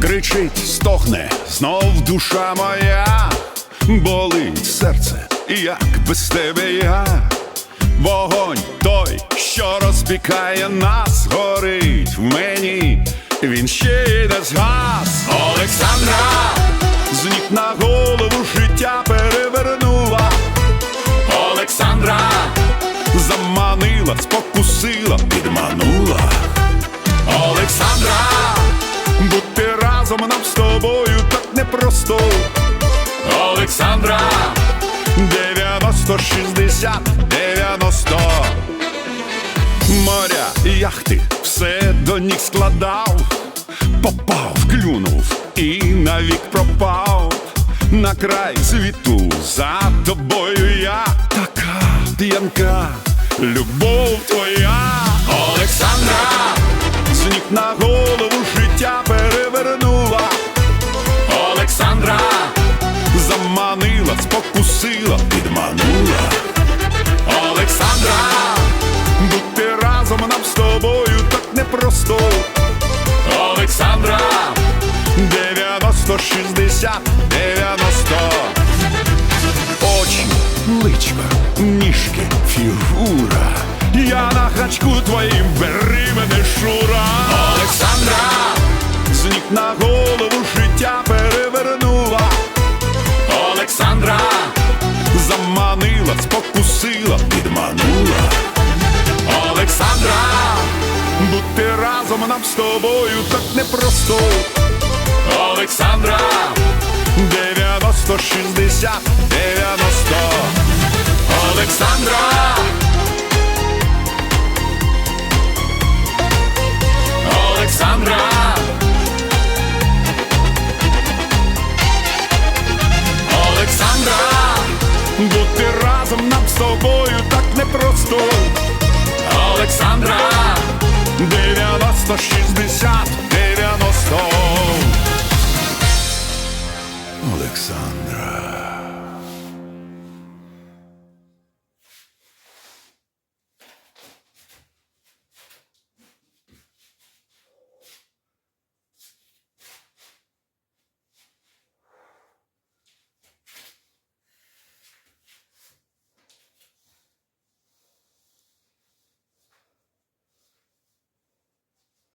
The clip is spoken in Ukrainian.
кричить, стогне, знов душа моя, болить серце, як без тебе я. Вогонь той, що розпікає нас, горить в мені, він ще й не згас. Олександра, з ніг на голову життя перевернула. Олександра, заманила, спокусила, підманула. Олександра, 90, 60, 90 Моря, і яхти, все до ніг складав, попав, клюнув і навік пропав. На край світу за тобою я така п'янка, любов твоя, непросто. Олександра, 90, 60, 90 Очі, личка, ніжки, фігура. Я на гачку твоїм бери мене шура. Олександра, з ніг на голову життя перевернула. Олександра заманила, спокусила, нам з тобою так непросто. Олександра, 90, 60, 90 Олександра. Олександра. Олександра, бути разом нам з тобою так непросто. 90, 60,